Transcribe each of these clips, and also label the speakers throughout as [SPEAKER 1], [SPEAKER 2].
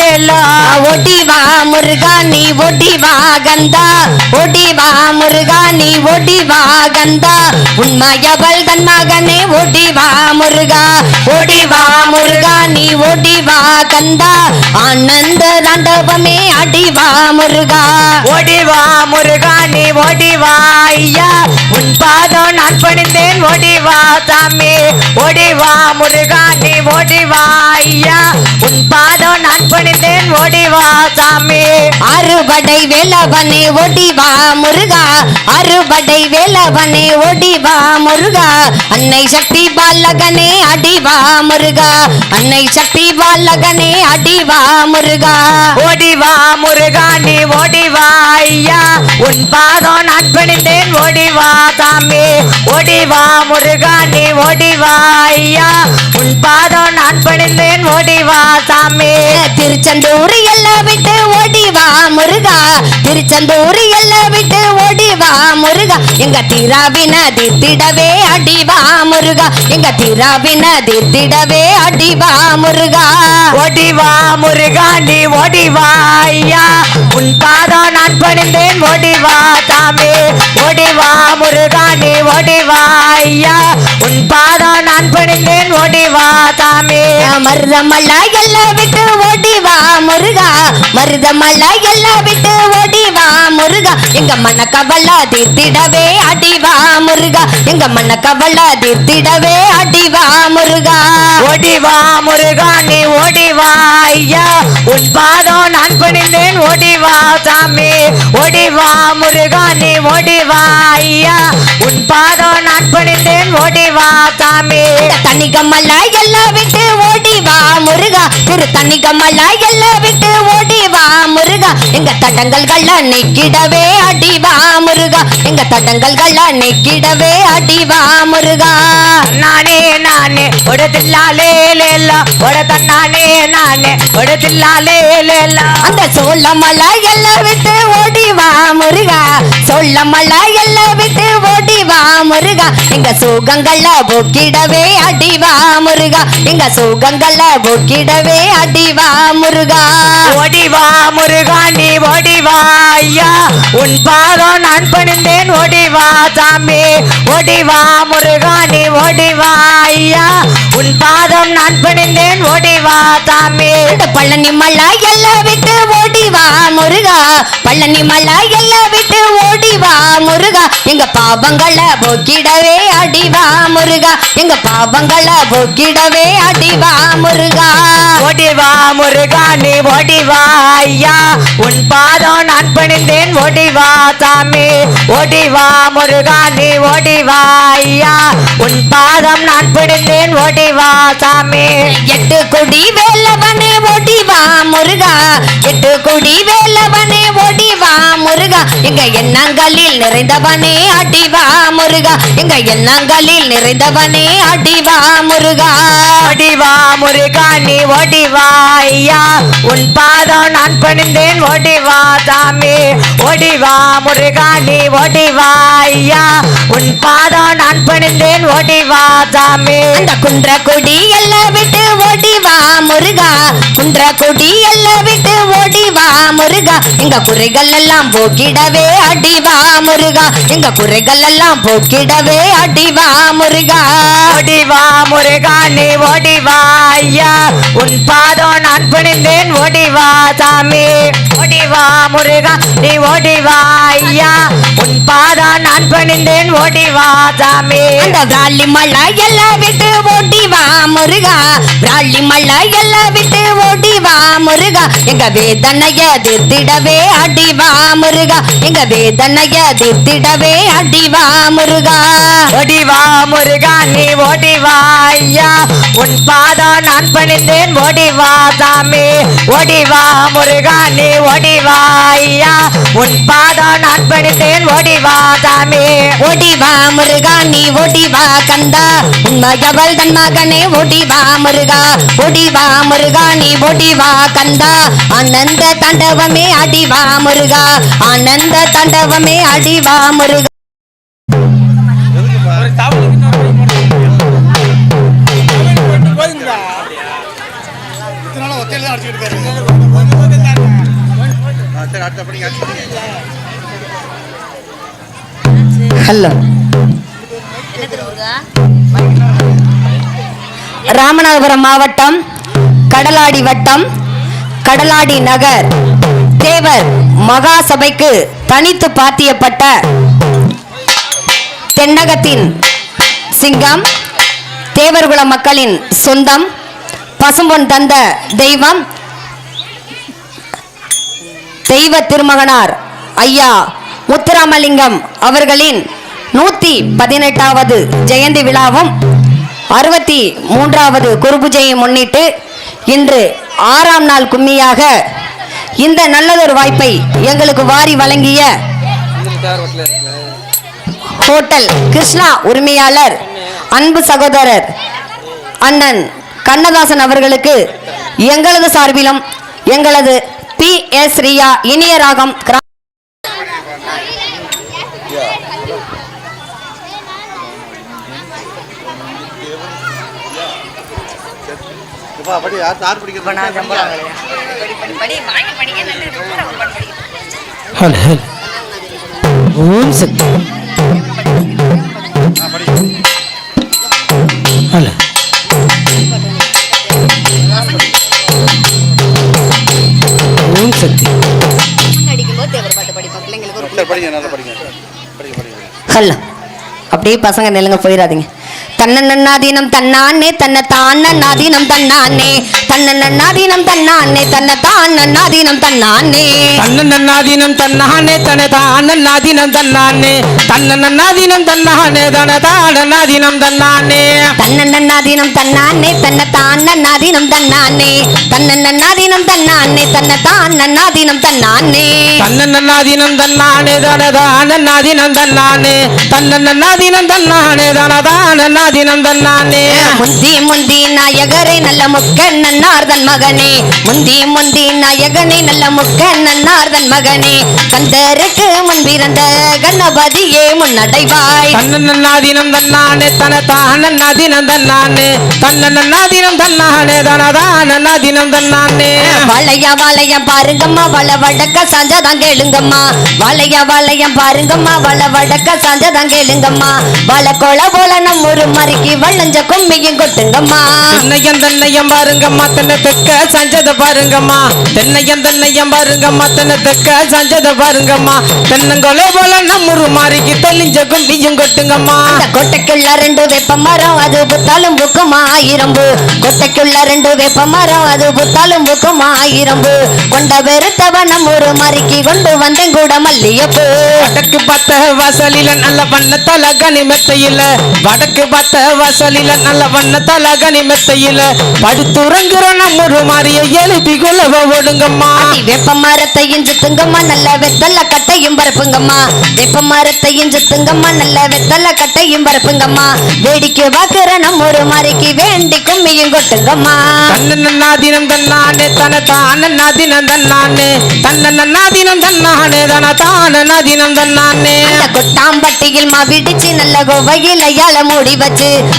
[SPEAKER 1] லேலோ.
[SPEAKER 2] ஓடி வா முருகா நீ ஓடி வா கந்தா. ஓடி வா முருகா நீ ஓடி வா கந்தா. உண்மையவள் தன் மகனே ஓடி வா முருகா. ஓடி வா முருகா நீ ஓடி வா கந்தா. ஆனந்த தாண்டவமே அடி வா முருகா.
[SPEAKER 1] ஓடிவா முருகா நீ ஓடிவா ஐயா. உன் பாதம் நான் பணிந்தேன் ஓடிவா சாமி. ஓடிவா முருகா நீ ஓடிவா ஐயா. உன் பாதம் நான் பணிந்தேன் ஓடிவா சாமி.
[SPEAKER 2] அறுபடை வேலவனே ஓடி வா முருகா. அறுபடை வேலவனே ஓடி வா முருகா. அன்னை சக்தி பாலகனே அடி வா முருகா. அன்னை சக்தி பாலகனே அடி வா முருகா.
[SPEAKER 1] ஓடிவா முருகா நீ ஓடிவா ஐயா. உன் பாதம் நான் பணிந்தேன் ஓடிவா சாமி. ஓடிவா முருகா நீ ஓடிவா ஐயா. உன் பாதம் நான் பணிந்தேன் ஓடிவா சாமி.
[SPEAKER 2] திருச்செந்தூர் எல்லாம் விட்டு ஓடி வா முருகா திருச்செந்தூர் எல்லாம் விட்டு ஓடி வா எங்க திராவின தித்திடவே அடி வா முருகா. எங்க திராவின தித்திடவே அடி வா முருகா.
[SPEAKER 1] ஓடிவா முருகா நீ ஓடிவா ஐயா. உன் பாதம் நான் பணிந்தேன் ஓடிவா சாமி ஓடிவா முருகா நீ ஓடிவா ஐயா. உன் பாதம் நான் பணிந்தேன் ஓடிவா சாமி
[SPEAKER 2] மருதமல்ல எல்லாம் விட்டு ஓடி வா முருகா. மருதமல்ல எல்லாம் விட்டு ஓடி வா முருகா. எங்க மனக்கவல தீர்த்திடவே அடி வா முருகா. எங்க மனக்கவல தீர்த்திடவே அடி வா முருகா.
[SPEAKER 1] ஓடிவா முருகா நீ ஓடிவா ஐயா. உன் பாதம் நான் பணிந்தேன் ஓடிவா சாமி. ஓடிவா முருகா நீ ஓடிவா ஐயா. உன் பாதம் நான் பணிந்தேன் ஓடிவா சாமி.
[SPEAKER 2] தனிகமல்ல எல்லாம் விட்டு ஓடி வா முருகா. திரு தனிகமல்ல எல்லாம் விட்டு ஓடி வா முருகா. எங்க தடங்கல்கள நிக்கிடவே அடி வா முருகா. எங்க தடங்கல்கள நிக்கிடவே அடி வா முருகா.
[SPEAKER 1] நானே நானே ஒடதில்லாலே லேலா. ஒட தன்னானே நானே ஒடதில்லாலே லேலா.
[SPEAKER 2] அந்த சோளமலை எல்லாம் விட்டு ஓடி வா முருகா. சோளமலை எல்லாம் விட்டு ஓடி வா முருகா. எங்க சோகங்கள போக்கிடவே அடி வா முருகா. எங்க சோகங்கள போக்கிடவே அடி வா முருகா.
[SPEAKER 1] ஓடிவா முருகா நீ ஓடிவா ஐயா. உன் பாதம் நான் பணிந்தேன் ஓடிவா சாமி ஓடிவா முருகானி ஓடிவா ஐயா. உன் பாதம் நான் பணிந்தேன் ஓடிவா சாமி.
[SPEAKER 2] பழனி மலை எல்லாம் விட்டு ஓடிவா முருகா. பழனி மலை எல்லாம் விட்டு ஓடிவா முருகா. எங்க பாவங்கள போக்கிடவே அடி வா முருகா. எங்க பாவங்கள போக்கிடவே அடி வா முருகா.
[SPEAKER 1] ஓடிவா முருகா நீ ஓடிவா ஐயா. உன் பாதம் நான் பணிந்தேன் ஓடிவா சாமி. ஓடிவா முருகா நீ ஓடிவா ஐயா. உன் பாதம் நான் பணிந்தேன் ஓடிவா சாமி.
[SPEAKER 2] எட்டு குடி வேலவனே ஓடி வா முருகா. எட்டு குடி வேலவனே ஓடி வா முருகா. எங்க எண்ணங்களில் நிறைந்தவனே அடி வா முருகா. எங்க எண்ணங்களில் நிறைந்தவனே அடி வா முருகா.
[SPEAKER 1] ஓடிவா முருகா நீ ஓடிவா ஐயா. உன் பாதம் நான் பணிந்தேன் ஓடிவா சாமி. ஓடிவா முருகா நீ ஓடிவா ஐயா. உன் பாதம் நான் பணிந்தேன் ஓடிவா சாமி.
[SPEAKER 2] அந்த குன்ற கொடி எல்லாம் விட்டு ஓடி வா முருகா. குன்ற கொடி எல்லாம் விட்டு ஓடி வா முருகா. எங்க குறைகள் எல்லாம் போக்கிடவே அடி வா முருகா. எங்க குறைகள் எல்லாம் போக்கிடவே அடி வா முருகா.
[SPEAKER 1] ஓடிவா முருகா நீ ஓடிவா ஐயா. உன் பாதம் நான் பணிந்தேன் ஓடிவா சாமி. ஓடிவா முருகா நீ ஓடிவா ஐயா. உன் பாதம் நான் பணிந்தேன் ஓடிவா சாமி.
[SPEAKER 2] அந்த விராலி மலை எல்லாம் விட்டு ஓடி வா முருகா. விராலி மலை எல்லாம் விட்டு ஓடி வா முருகா. எங்க வேதனைய திருத்திடவே அடி வா முருகா. எங்க வேதனைய திருத்திடவே அடி வா முருகா.
[SPEAKER 1] ஓடிவா முருகா நீ ஓடிவா ஐயா. உன் பாதம் நான் பணிந்தேன் ஓடிவா சாமி. ஓடிவா முருகா நீ ஓடிவா ஐயா. உன் பாதம் நான் பணிந்தேன் ஓடிவா சாமி.
[SPEAKER 2] ஓடி வா முருகா நீ ஓடி வா கந்தா உண்மையவள் தன் மகனே ஓடி வா முருகா. ஓடி வா முருகா நீ ஓடி வா கந்தா. ஆனந்த தாண்டவமே அடி வா முருகா. ஆனந்த தாண்டவமே அடி வா முருகா. ஹலோ ராமநாதபுரம் மாவட்டம் கடலாடி வட்டம் கடலாடி நகர். தேவர் மகாசபைக்கு தனித்து பாத்தியப்பட்ட தென்னகத்தின் சிங்கம் தேவர்குல மக்களின் சொந்தம் பசும்பொன் தந்த தெய்வம் தெய்வ திருமகனார் ஐயா முத்துராமலிங்கம் அவர்களின் நூத்தி பதினெட்டாவது ஜெயந்தி விழாவும் அறுபத்தி மூன்றாவது குருபூஜையை முன்னிட்டு இன்று ஆறாம் நாள் கும்மியாக இந்த நல்லதொரு வாய்ப்பை எங்களுக்கு வாரி வழங்கிய ஹோட்டல் கிருஷ்ணா உரிமையாளர் அன்பு சகோதரர் அண்ணன் கண்ணதாசன் அவர்களுக்கு எங்களது சார்பிலும் எங்களது பி எஸ் ரியா இனிய ராகம் கிரா-
[SPEAKER 3] யார் யார்
[SPEAKER 4] ஹலோ ஓம் சக்தி சக்தி.
[SPEAKER 3] சரி படிங்க நல்லா படிங்க. படிங்க படிங்க.
[SPEAKER 2] ஹலோ அப்படியே பசங்க நெல்லுங்க போயிடாதீங்க தன்ன நன்னாதீனம் தன்னானே தன்னை தான் நன்னாதீனம் தன்னானே. தன்ன நன்னாதீனம் தன்னானே தன்னை தான் நன்னாதீனம் தன்னானே.
[SPEAKER 4] தன்ன நன்னாதீனம் தன்னானே தன தான நாதீனம் தன்னானே. தன்ன நன்னாதீனம் தன்னானே தன தான நாதீனம் தன்னானே.
[SPEAKER 2] தன்ன நன்னாதீனம் தன்னானே தன்னை தான் நன்னாதீனம் தன்னானே. தன்ன நன்னாதீனம் தன்னானே தன்னை தான் நன்னாதீனம் தன்னானே.
[SPEAKER 4] தன்ன நன்னாதீனம் தன்னானே தன தான நாதீனம் தன்னானே. தன்ன நன்னாதீனம் தன்னானே தன தான நாதீனம் தன்னானே
[SPEAKER 2] முந்தி முந்தி நாயகரே நல்ல முக்க நன்னார்தன் மகனே. முந்தி முந்தி நாயகனே நல்ல முக்க நன்னார்தன் மகனே. கந்தருக்கு முன் பிறந்த கணபதியே முன்னடைவாய்
[SPEAKER 4] தன்ன நன்னாதீனம் தன்னானே தன தான நாதீனம் தன்னானே தன்ன நன்னாதீனம் தன்னானே தன தான நாதீனம் தன்னானே
[SPEAKER 2] வாழையா வாழையம் பாருங்கம்மா வள வடக்க சாஞ்சதான் கேளுங்கம்மா. வாழையா வாழையம் பாருங்கம்மா வள வடக்க சாஞ்சதான் கேளுங்கம்மா. வள கொல போல நம்ம ஒரு மறுக்கி வள்ளஞ்ச கொம்மையும் கொட்டுங்கம்மா.
[SPEAKER 4] தென்னையம் தென்னையம் பாருங்கம்மா தென்னை தெக்க சஞ்சத பாருங்கம்மா. தென்னையம் தென்னையம் பாருங்கம்மா தென்னை தெக்க சஞ்சத பாருங்கம்மா. தென்னங்கொலை போல நம்முரு மாறிக்கு தெளிஞ்ச கும்பியும் கொட்டுங்கம்மா.
[SPEAKER 2] கொட்டைக்குள்ள ரெண்டு வேப்ப மரம் அது புத்தாலும் புக்குமா ஆயிரம்பு கொட்டைக்குள்ள ரெண்டு வேப்ப மரம் அது புத்தாலும் புக்குமா ஆயிரம்பு கொண்ட வெறுத்தவ நம்ம ஒரு மறுக்கி கொண்டு வந்தேன் கூட மல்லியப்பூ
[SPEAKER 4] வடக்கு பார்த்த வாசலில நல்ல வண்ணத்தால கனி மெத்தையில வடக்கு பார்த்த வாசலில நல்ல வண்ணத்தால கனி மெத்தையில படுத்துறங்குற நம்முரு மாறிய எழுப்பி கொள்ளவ ஓடுங்கம்மா
[SPEAKER 2] அடி வேப்ப மரத்தையும் சுத்துங்கம்மா நல்ல வெத்தல கட்டையும் பரப்புங்கம்மா. வேப்ப மரத்தையும் சுத்துங்கம்மா நல்ல வெத்தல கட்டையும் பரப்புங்கம்மா. வேடிக்கை பார்க்கிற நம்ம ஒரு மறுக்கி வேண்டி கும்மியும் கொட்டுங்கம்மா.
[SPEAKER 4] தன்ன நாதினம் தன்னானே தன தான நாதினம் தன்னானே. தன்ன நாதினம் தன்னானே தன தான நாதினம் தன்னானே.
[SPEAKER 2] கொட்டாம்பட்டியில் மாவிடிச்சு நல்ல கோவையில் ஐயால மூடி வச்சு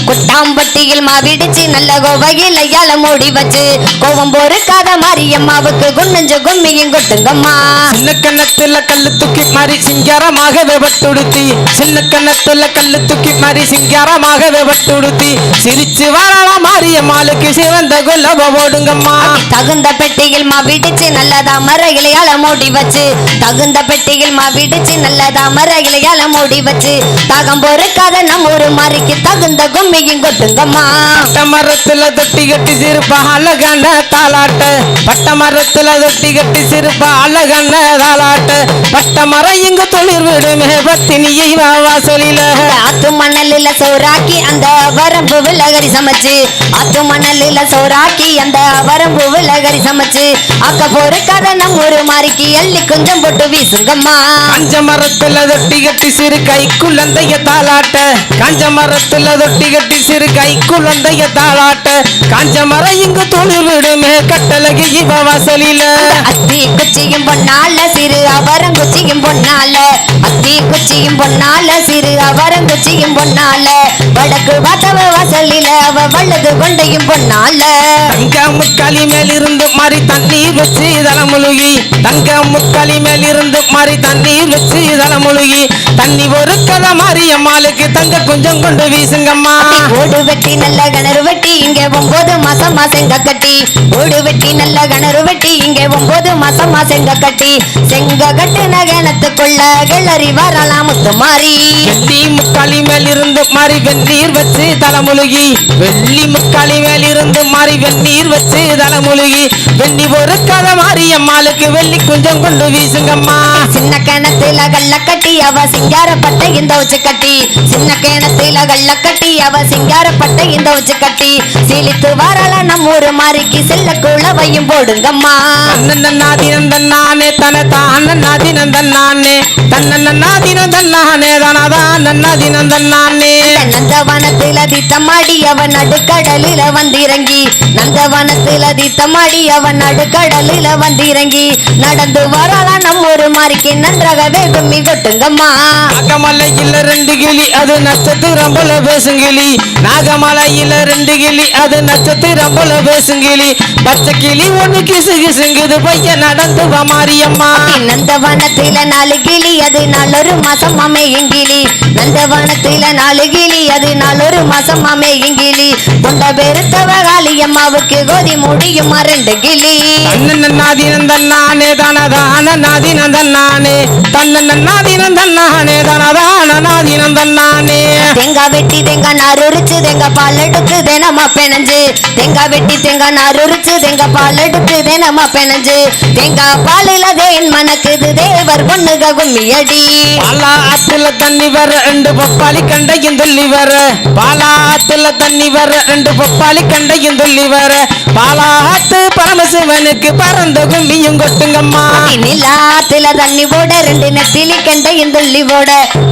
[SPEAKER 2] கொட்டாம்பட்டியில் மாவிடிச்சு நல்ல கோவையில் ஐயால மூடி வச்சு. கோவம் பொறுக்காத மாரியம்மாவுக்கு குன்னஞ்ச கும்மியும் கொட்டுங்கம்மா.
[SPEAKER 4] சின்ன கண்ணத்துல கல்லு தூக்கி மாறி சிங்காரமாகவே வட்டுடுத்தி. சின்ன கண்ணத்துல கல்லு தூக்கி மாறி சிங்காரமாகவே வட்டுடுத்தி. சிரிச்சு வரலாம் மாறிய மாலுக்கு சிவந்த குல்லப ஓடுங்கம்மா
[SPEAKER 2] தகுந்த பெட்டியில் மாவிடிச்சு நல்லதா மர இலையால மூடி வச்சு. தகுந்த பெட்டியில் மாவிடிச்சு நல்லதா மர இலையால மூடி வச்சு. தாகம் பொறுக்காத நம்ம ஒரு மாறிக்கு தகுந்த கும்மியும் கொட்டுங்கம்மா
[SPEAKER 4] பட்ட மரத்துல தொட்டி கட்டி சிறுப்பா அழகான தாலாட்ட பட்ட மரத்துல தொட்டி கட்டி சிறுப்பா அழகான தாலாட்ட பட்ட மரம் இங்கு தொழில் விடுமே பத்தினியை வாசலில
[SPEAKER 2] ஆத்து மணலில சோறாக்கி அந்த வரம்பு விலகரி சமைச்சு. ஆத்து மணலில சோறாக்கி அந்த வரம்பு விலகரி சமைச்சு. அக்க பொறுக்காத நம்ம ஒரு மாறிக்கு எள்ளி கொஞ்சம் போட்டு வீசுங்கம்மா.
[SPEAKER 4] காஞ்ச மரத்துல தொட்டி கட்டி சிறு கை குழந்தைய தாளாட்ட. காஞ்ச மரத்துல தொட்டி கட்டி சிறு கை குழந்தைய தாளாட்ட. காஞ்ச மரம் இங்கு தொழில் விடுமே கட்டழகி இவ வாசலில.
[SPEAKER 2] அத்தி குச்சியும் பொன்னால சிறு அவரங்குச்சியும் பொன்னால. அத்தி குச்சியும் பொன்னால சிறு அவரங்குச்சியும் பொன்னால. வடக்கு பார்த்தவ வாசலில அவ வலது கொண்டையும் பொன்னால.
[SPEAKER 4] தங்க முக்காலி மேலிருந்து மாறி தண்ணீர் வச்சு தலைமுழுகி. தங்க முக்காலி மேலிருந்து மாறி தண்ணீர் வச்சு தலைமுழுகி. தண்ணி ஒரு கதை மாரியம்மாளுக்கு தங்க கொஞ்சம் கொண்டு வீசுங்கம்மா
[SPEAKER 2] ஓடு வெட்டி நல்ல கிணறு வெட்டி இங்கே ஒன்பது மாசமா செங்க கட்டி. ஓடு வெட்டி நல்ல கிணறு வெட்டி இங்கே ஒன்பது மாசமா செங்க கட்டி. செங்க கட்டு கட்டுன கிணத்துக்குள்ள கிளறி வரலாம் முத்து மாறி.
[SPEAKER 4] வெள்ளி முக்காலி மேலிருந்து மாறி வெந்நீர் வச்சு தலைமுழுகி. வெள்ளி முக்காலி மேலிருந்து மாறி வெந்நீர் வச்சு தலைமுழுகி. வெண்ணி ஒரு கதை மாரியம்மாளுக்கு வெள்ளி கொஞ்சம் கொண்டு வீசுங்கம்மா.
[SPEAKER 2] சின்ன கிணத்துல கள்ள கட்டி அவ சிங்காரப்பட்ட இந்த உச்சு கட்டி. சின்ன கிணத்துல கள்ள கட்டி அவ சிங்காரப்பட்ட இந்த உச்சு கட்டி. சீலித்து வரல நம்ம ஊரு மாறிக்கு செல்ல குளவையும் போடுங்கம்மா.
[SPEAKER 4] தன்னன்னாதினம் தன்னானே தன தானன்னாதினம் தன்னானே தன்னன்னாதினம் தன்னானே தனதான் நன்னாதினம் தன்னானே
[SPEAKER 2] நந்தவனத்துல தித்தமாடி அவன் நடுக்கடலில வந்திறங்கி நந்தவனத்துல தித்தமாடி அவன் நடுக்கடலில வந்திறங்கி நடந்து வரலாம் நம்ம ஒரு மாறிக்கு நன்றாகவே கும்மி கொட்டுங்கம்மா
[SPEAKER 4] நாகமலையில ரெண்டு கிளி அது நட்சத்திரம் போல பேசுங்கிளி நாகமலையில ரெண்டு கிளி அது நட்சத்திரம் போல பேசுங்கிளி பச்சை கிளி ஒண்ணு கிசு கிசுங்குது பையன் நடந்து வா மாரியம்மா.
[SPEAKER 2] நந்தவனத்துல நாலு கிளி அது நாலொரு மாசம் அமையுங்கிளி நந்தவனத்துல நாலு கிளி அது நாலொரு மாசம் அமையுங்கிளி கொண்ட பெருத்தவ காளியம்மாவுக்கு கோதி முடியுமா ரெண்டு கிளி.
[SPEAKER 4] தன்னானே தனதான நாதினம் தன்னானே. தன்னன்னாதினம் தன்னானே தனதான நாதினம் தன்னானே.
[SPEAKER 2] தேங்காய் வெட்டி தேங்காய் நார் உரிச்சு தேங்காய் பால் எடுத்து தினமா பெனஞ்சு தேங்காய் வெட்டி தேங்காய் நார் உரிச்சு தேங்காய் பால் எடுத்து தினமா பெனஞ்சு தேங்காய் பாலில தேன் மணக்குது தேவர் பொண்ணுக கும்மியடி.
[SPEAKER 4] பாலா ஆத்துல தண்ணி வர ரெண்டு பப்பாளி கண்டையும் துள்ளி வர. பாலா ஆத்துல தண்ணி வர ரெண்டு பப்பாளி கண்டையும் துள்ளி வர. பாலா ஆத்து பரமசிவனுக்கு பறந்த கும்மியும் கொட்டுங்கம்மா.
[SPEAKER 2] நிலாத்துல தண்ணி போட ரெண்டு நெத்திலி கண்டையும் துள்ளி போட.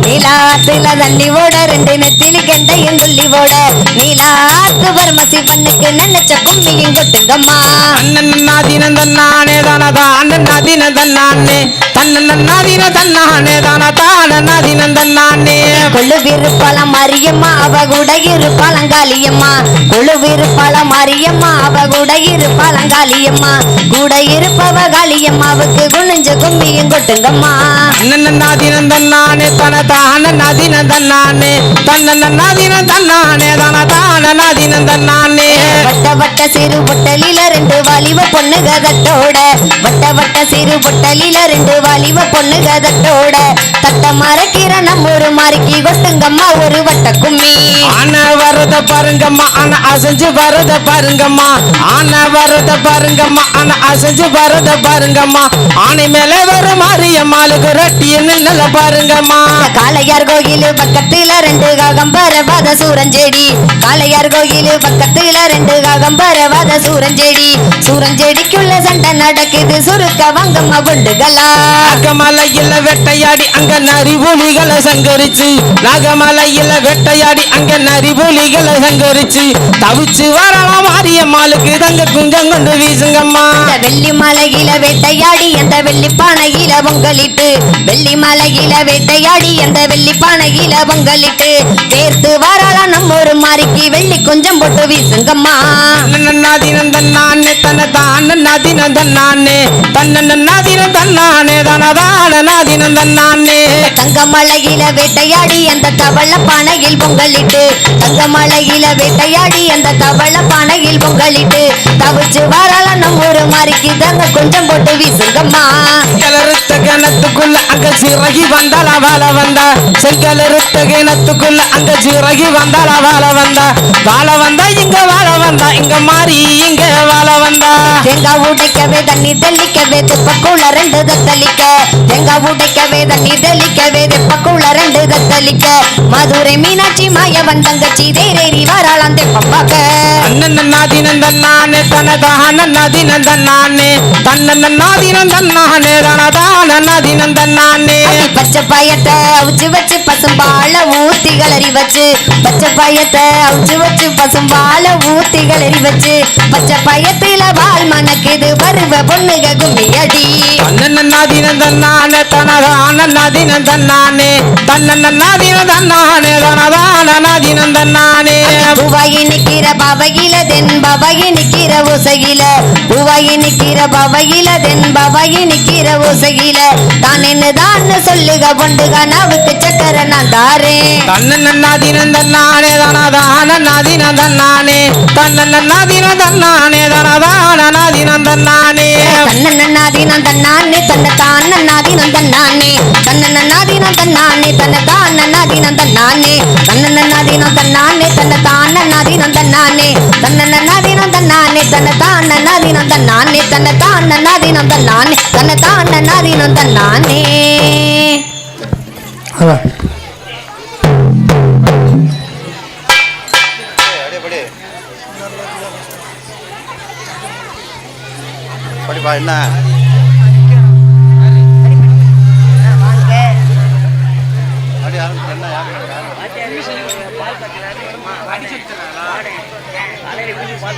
[SPEAKER 2] நிலாத்துல தண்ணி போட ரெண்டு நெத்திலி கண்டையும் துள்ளி போட. நீலாத்து பரமசிவனுக்கு நினைச்ச கும்மியும் கொட்டுங்கம்மா.
[SPEAKER 4] அண்ணன்னாதினம் தன்னானே தானதா? அண்ணன்னாதினம் தன்னானே. தன்னன்னாதினம் தன்னானே தானதா? அண்ணன்னாதினம் தன்னானே.
[SPEAKER 2] கொழு விருப்பலம் மாரியம்மா அவ கூட இருப்பாளங்காளியம்மா கொழு விருப்பலம் மாரியம்மா அவ கூட இருப்பாளங்காளியம்மா கூட இருப்பவ காளியம்மாவுக்கு குனிஞ்சு கும்மியும் கொட்டுங்கம்மா.
[SPEAKER 4] அண்ணன்னாதினம் தன்னானே தனதா அண்ணன்னாதினம் தன்னானே தன்னன்னாதினம் தன்னானே தானதா அண்ணன்னாதினம் தன்னானே
[SPEAKER 2] வட்ட வட்ட சிறு பொட்டலில ரெண்டு வாலிப பொண்ணுக தட்டோட வட்ட வட்ட சிறு பொட்டலில ரெண்டு வாலிப பொண்ணுக தட்டோட தட்ட மறக்கிற நம்ம ஒரு மாறிக்கி கொட்டுங்கம்மா ஒரு வட்ட கும்மி.
[SPEAKER 4] ஆன வரத பாருங்கம்மா ஆன அசைஞ்சு வரத பாருங்கம்மா. ஆன வரத பாருங்கம்மா ஆன அசைஞ்சு வரத பாருங்கம்மா. ஆனை மேல வர மாரியம்மாளுக்கு ரொட்டின்னு நல்ல பாருங்கம்மா.
[SPEAKER 2] காளையார் கோயில் பக்கத்துல ரெண்டு காகம்பர வாத சூரஞ்செடி. காளையார் கோயில் பக்கத்துல ரெண்டு காகம்பர வாத சூரஞ்செடி. சூரஞ்செடிக்குள்ள சண்டை நடக்குது சுருக்க வாங்கம்மா குண்டுகளா.
[SPEAKER 4] நாகமலையில வெட்டையாடி அங்க நரிபுலிகளை சங்கரிச்சு. நாகமலையில வெட்டையாடி அங்க நரிபுலிகளை சங்கரிச்சு. தவிச்சு வரலாம் மாரியம்மாளுக்கு தங்க குஞ்சம் கொண்டு வீசுங்கம்மா.
[SPEAKER 2] வெள்ளி மலையில வேட்டையாடி அந்த வெள்ளி பானையில பொங்கலிட்டு. வெள்ளி மலையில வேட்டையாடி அந்த வெள்ளி பானையில பொங்கலிட்டு. சேர்த்து வரலாம் நம்ம ஒரு மாறிக்கு வெள்ளி கொஞ்சம் போட்டு வீசுங்கம்மா.
[SPEAKER 4] தன்னன்னாதினம் தன்னானே தன்னதான நாதினம் தன்னானே தன்னன்னாதினம் தன்னானே தனதான நாதினம் தன்னானே.
[SPEAKER 2] தங்க மலையில வேட்டையாடி அந்த தவள பானையில் பொங்கலிட்டு தங்க மலையில வேட்டையாடி அந்த தவள பானையில் பொங்கலிட்டு தவிச்சு வரலாம் நம்ம ஒரு மாறிக்கு தாங்க கொஞ்சம் போட்டு வீசுங்கம்மா.
[SPEAKER 4] செங்கலறுத்த கிணத்துக்குள்ள அங்க சிறகி வந்தாளா வாழ வந்தா. செங்கலறுத்த கிணத்துக்குள்ள அங்க சிறகி வந்தாளா வாழ வந்தா. வாழ வந்தா இங்க வாழ வந்தா இங்க மாறி இங்க வாழ வந்தா.
[SPEAKER 2] தேங்காய் உடைக்கவே தண்ணி தெளிக்கவே தெப்பக்குள்ள ரெண்டு தத்தளிக்க எங்க உடைக்கவே தண்ணி தெளிக்கவே தெப்பக்குள்ள குளர தத்தளிக்க மதுரை மீனாட்சி மாயவன் தங்கச்சி தேரேறி வராளாம் தெப்பம் பார்க்க.
[SPEAKER 4] அண்ணன் நாதினம் தன்னானே தனதான நாதினம் தன்னானே தன்னன் நாதினம் தன்னானே தனதான நாதினம் தன்னானே
[SPEAKER 2] அடி பச்சை பாயத்தை அவிச்சு வச்சு பசும்பால ஊத்தி கிளறி வச்சு பச்சை பாயத்தை அவிச்சு வச்சு பசும்பால ஊத்தி கிளறி வச்சு பச்சை பயத்தில பால் மணக்குது வருவ பொண்ணுக கும்மியடி
[SPEAKER 4] தன்னானே தனதானன்னாதினம் தன்னானே
[SPEAKER 2] பூவாகி நிக்கிற பவகில தென் பவகி நிக்கிற உசகில பூவாகி நிக்கிற பவகில தென் பவகி நிக்கிற உசகில தான் என்னதான் சொல்லுக பொண்டுக நாவுக்கு சக்கர நான் தாரேன்
[SPEAKER 4] தன்னன்னாதினம் தன்னானே தனதானன்னாதினம் தன்னானே தன்னன்னாதினம் தன்னானே தனதானன்னாதினம் தன்னானே
[SPEAKER 2] தன்னன்னாதீனம் தன்னானே தன்னை தானன்னாதீனம் தன்னானே தன்னன்னாதீனம் தன்னானே தன்னை தானன்னாதீனம் தன்னானே தன்னன்னாதீனம் தன்னானே தன்னை தானன்னாதீனம் தன்னானே தன்னன்னாதீனம் தன்னானே தன்னை தானன்னாதீனம் தன்னானே தன்னை தானன்னாதீனம் தன்னானே தன்னை தானன்னாதீனம் தன்னானே
[SPEAKER 3] படிப்பா என்ன அடி ஆரம்பிச்சு என்ன யாரு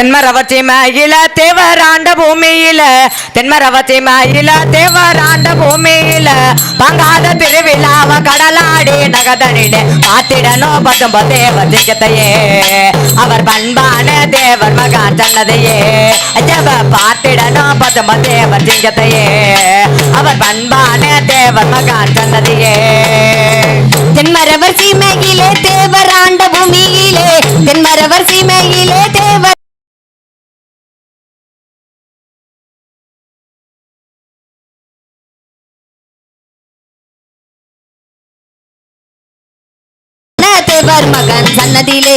[SPEAKER 1] தென்மரவச்சி மயில தேவராண்ட பூமியில தென்மரவச்சி மயில தேவராண்ட பூமியில பங்காத திருவிழாவ கடலாடி நகதனிலே பாத்திடனோ பத்தும்ப தேவ சிங்கத்தையே அவர் பண்பான தேவர் மகான் சொன்னதையே ஐயவ பார்த்திடனோ பத்தும்ப தேவ சிங்கத்தையே அவர் பண்பான தேவர் மகான் சொன்னதையே
[SPEAKER 2] தென்மரவர் சீமையிலே தேவராண்ட பூமியிலே தென்மரவர் சீமையிலே தேவர் தேவர் மகன் சன்னதியிலே.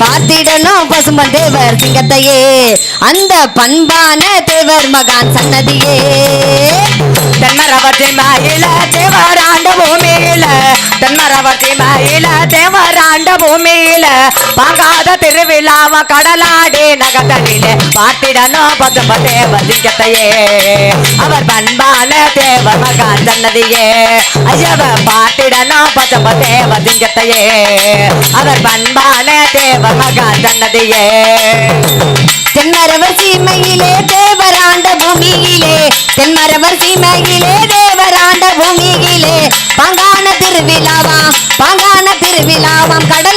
[SPEAKER 2] பார்த்திடணும் பசும்பன் தேவர் சிங்கத்தையே. அந்த பண்பான தேவர் மகான் சன்னதியே.
[SPEAKER 1] தென்மரவர்த்தி மயில தேவராண்ட பூமியில தென்மரவர்த்தி மயில தேவராண்ட பூமியில பாங்காத திருவிழாவ கடலாடி நகதனிலே பாட்டிடணும் பதும்ப தேவ சிங்கத்தையே அவர் பண்பான தேவ மகான் சன்னதியே ஐயவ பாட்டிடணும் பதும்ப தேவ சிங்கத்தையே அவர் பண்பான தேவ மகான் சன்னதியே
[SPEAKER 2] தென்மரவர் சீமையிலே தேவராண்ட பூமியிலே தென்மரவர் சீமையிலே தேவராண்ட பங்கான திருவிழாவாம் பங்கான திருவிழாவாம் கடல்